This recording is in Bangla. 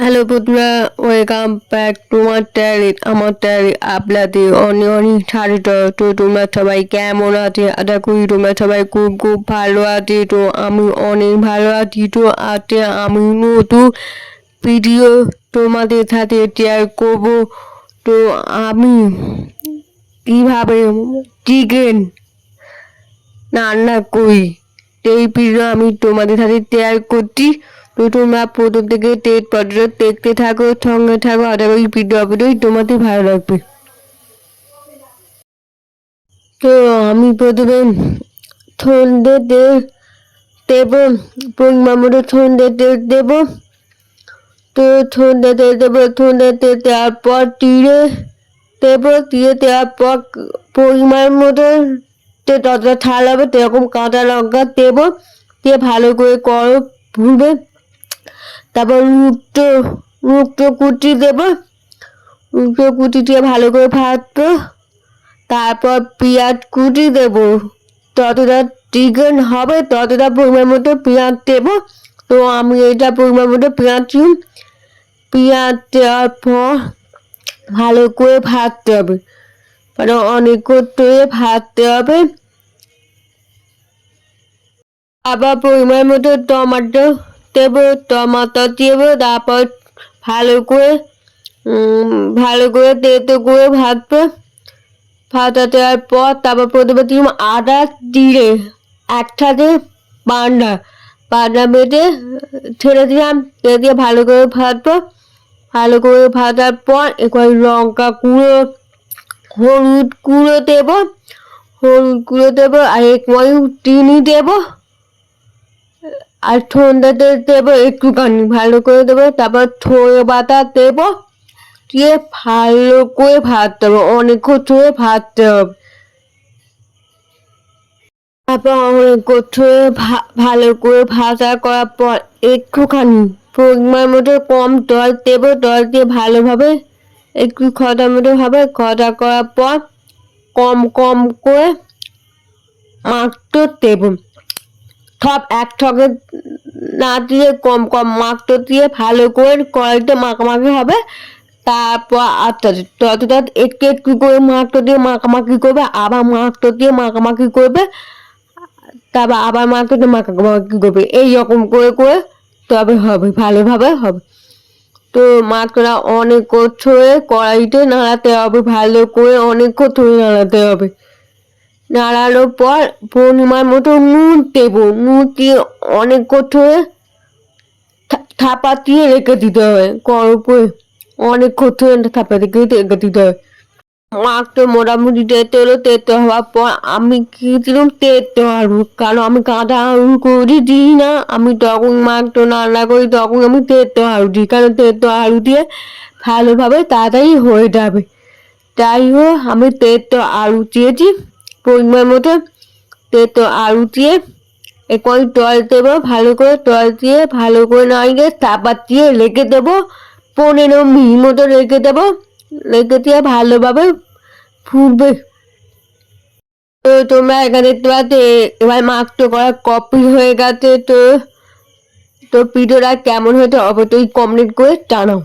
হ্যালো বন্ধুরা ওয়েলকাম ব্যাক টু মাই আমার ট্যারি আপনাদের অনেক অনেক স্বাগত তো তোমরা সবাই কেমন আছে আশা করি তোমরা সবাই খুব খুব ভালো আছে তো আমি অনেক ভালো আছি তো আজকে আমি নতুন ভিডিও তোমাদের সাথে শেয়ার করব তো আমি কীভাবে চিকেন রান্না করি এই ভিডিও আমি তোমাদের সাথে শেয়ার করছি তোমরা প্রথম থেকে টেট পর্যন্ত দেখতে থাকো, সঙ্গে থাকো আর ওই ভিডিও তোমাদের ভালো লাগবে। তো আমি প্রথমে সন্ধে দেব পরিমাণ মতো সন্ধে দেব। তো সন্ধে দেবো সন্ধে দেওয়ার পর তীরে দেবো, তীরে দেওয়ার পর পরিমাণ মতো যতটা ছাল হবে সেরকম কাঁচা লঙ্কা দেবো, দিয়ে ভালো করে করো, ভুবে তারপর মুক্তো মুক্তো কুটি দেবো। মুক্তো কুটি দিয়ে ভালো করে ভাজবো। তারপর পেঁয়াজ কুটি দেবো। ততটা চিকেন হবে, ততটা পরিমাণ মতো পেঁয়াজ দেবো। তো আমি এটা পরিমাণ মতো পেঁয়াজ পেঁয়াজ দেওয়ার পর ভালো করে ভাজতে হবে। মানে অনেক করতে ভাজতে হবে। আবার পরিমাণ মতো টমাটো দেবো টমাটো দেবো তারপর ভালো করে ভালো করে তেতো করে ভাজবো। ভাজা দেওয়ার পর তারপর প্রথমে দিলাম আদা, জিরে, একসাথে বান্ডা বান্ডা বেটে ছেড়ে দিলাম, ছেড়ে দিয়ে ভালো করে ভাজবো। ভালো করে ভাজার পর এবার লঙ্কা গুঁড়ো, হলুদ গুঁড়ো দেবো, হলুদ গুঁড়ো দেবো, আর এক চিনি দেবো। আর সন্ধ্যাতে দেবো, একটুখানি ভালো করে দেবো, তারপর ছোয়ে বাতা দেবো, দিয়ে ভালো করে ভাজতে হবে অনেকক্ষণ ধরে ভাজতে হবে তারপর অনেক ধরে ভালো করে ভাজা করার পর একটুখানি পরিমাণ মতো কম জল দেবো, জল দিয়ে ভালোভাবে একটু খদা মতো হবে খদা করার পর কম কম করে মাছটা দেবো। সব এক ঠকে না দিয়ে কম কম মাখতে দিয়ে ভালো করে কড়াইতে মাখামাখি হবে, তারপর আচ্ছা ততটা একটু একটু করে মাখতে দিয়ে মাখামাখি করবে, আবার মাখতে দিয়ে মাখামাখি করবে, তারপর আবার মাখতে দিয়ে মাখামাখি করবে, এই রকম করে করে তবে হবে, ভালোভাবে হবে। তো মাছটা অনেক ছড়ে কড়াইতে নাড়াতে হবে, ভালো করে অনেক ধরে নাড়াতে হবে। নাড়ানোর পর পরিমাণ মতো নুন দেব নুন দিয়ে অনেক করে থাপা দিয়ে রেখে দিতে হবে করে অনেক করে থাপা রেখে রেখে দিতে হবে মাছটা মোটামুটি তেতে হলো, তেতে হওয়ার পর আমি দিলাম? তেতে আলু কারণ আমি কাঁদা আলু করি দিই না। আমি তখন মাছটা রান্না করি তখন আমি তেতো আলু দিই কারণ তেতো আলু দিয়ে ভালোভাবে তাড়াতাড়ি হয়ে যাবে। তাই হোক, আমি তেতো আলু দিয়েছি। পরিমাণ মতো তেতো আলু দিয়ে একই টল দেবো, ভালো করে টল দিয়ে ভালো করে নাড়িয়ে তারপর দিয়ে রেখে দেবো, পনেরো মিনিট মতো রেখে দেবো, রেখে দিয়ে ভালোভাবে ফুটবে। তো তোমরা এখানে পাচ্ছ এবার মাখতে করা কপি হয়ে গেছে, তো তো ভিডিওটা কেমন হয়েছে অবশ্যই কমেন্ট করে জানাও।